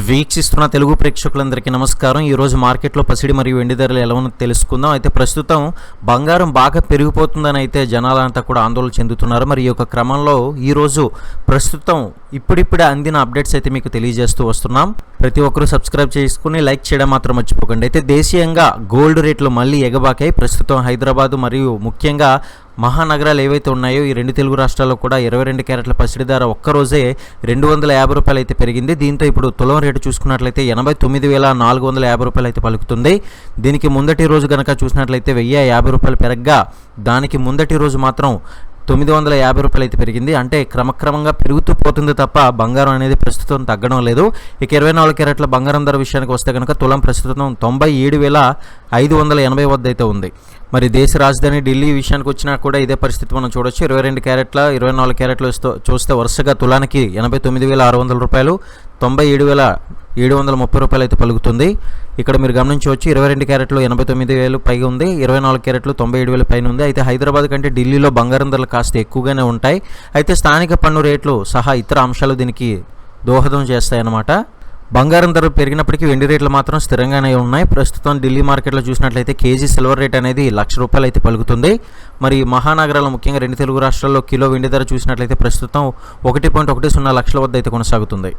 వీక్షిస్తున్న తెలుగు ప్రేక్షకులందరికీ నమస్కారం. ఈరోజు మార్కెట్లో పసిడి మరియు వెండి ధరలు ఎలా ఉన్నది తెలుసుకుందాం. అయితే ప్రస్తుతం బంగారం బాగా పెరిగిపోతుందని అయితే జనాలంతా కూడా ఆందోళన చెందుతున్నారు. మరి ఈ యొక్క క్రమంలో ఈరోజు ప్రస్తుతం ఇప్పుడిప్పుడే అందిన అప్డేట్స్ అయితే మీకు తెలియజేస్తూ వస్తున్నాం. ప్రతి ఒక్కరూ సబ్స్క్రైబ్ చేసుకుని లైక్ చేయడం మాత్రం మర్చిపోకండి. అయితే దేశీయంగా గోల్డ్ రేట్లు మళ్ళీ ఎగబాకాయి. ప్రస్తుతం హైదరాబాద్ మరియు ముఖ్యంగా మహానగరాలు ఏవైతే ఉన్నాయో ఈ రెండు తెలుగు రాష్ట్రాల్లో కూడా ఇరవై రెండు క్యారెట్ల పసిడి ధర ఒక్కరోజే రెండు వందల యాభై రూపాయలు అయితే పెరిగింది. దీంతో ఇప్పుడు తులం రేటు చూసుకున్నట్లయితే ఎనభై తొమ్మిది వేల నాలుగు వందల యాభై రూపాయలు అయితే పలుకుతుంది. దీనికి ముందటి రోజు కనుక చూసినట్లయితే వెయ్యి యాభై రూపాయలు పెరగ్గా దానికి ముందటి రోజు మాత్రం తొమ్మిది వందల యాభై రూపాయలు అయితే పెరిగింది. అంటే క్రమక్రమంగా పెరుగుతూ పోతుంది తప్ప బంగారం అనేది ప్రస్తుతం తగ్గడం లేదు. ఇక ఇరవై నాలుగు క్యారెట్ల బంగారం ధర విషయానికి వస్తే కనుక తులం ప్రస్తుతం తొంభై ఏడు వేల ఐదు వందల ఎనభై వద్ద అయితే ఉంది. మరి దేశ రాజధాని ఢిల్లీ విషయానికి వచ్చినా కూడా ఇదే పరిస్థితి మనం చూడొచ్చు. ఇరవై రెండు క్యారెట్ల ఇరవై నాలుగు క్యారెట్లు చూస్తే వరుసగా తులానికి ఎనభై తొమ్మిది వేల ఆరు వందల రూపాయలు తొంభై ఏడు వేల ఏడు వందల ముప్పై రూపాయలు అయితే పలుకుతుంది. ఇక్కడ మీరు గమనించవచ్చు ఇరవై రెండు క్యారెట్లు ఎనభై తొమ్మిది వేలు పైగా ఉంది ఇరవై నాలుగు క్యారెట్లు తొంభై ఏడు వేల పైన ఉంది. అయితే హైదరాబాద్ కంటే ఢిల్లీలో బంగారం ధరలు కాస్త ఎక్కువగానే ఉంటాయి. అయితే స్థానిక పన్ను రేట్లు సహా ఇతర అంశాలు దీనికి దోహదం చేస్తాయన్నమాట. బంగారం ధరలు పెరిగినప్పటికీ వెండి రేట్లు మాత్రం స్థిరంగానే ఉన్నాయి. ప్రస్తుతం ఢిల్లీ మార్కెట్లో చూసినట్లయితే కేజీ సిల్వర్ రేట్ అనేది లక్ష రూపాయలు అయితే పలుకుతుంది. మరి మహానగరాలు ముఖ్యంగా రెండు తెలుగు రాష్ట్రాల్లో కిలో వెండి ధర చూసినట్లయితే ప్రస్తుతం ఒకటి పాయింట్ ఒకటి సున్నా లక్షల వద్ద అయితే కొనసాగుతుంది.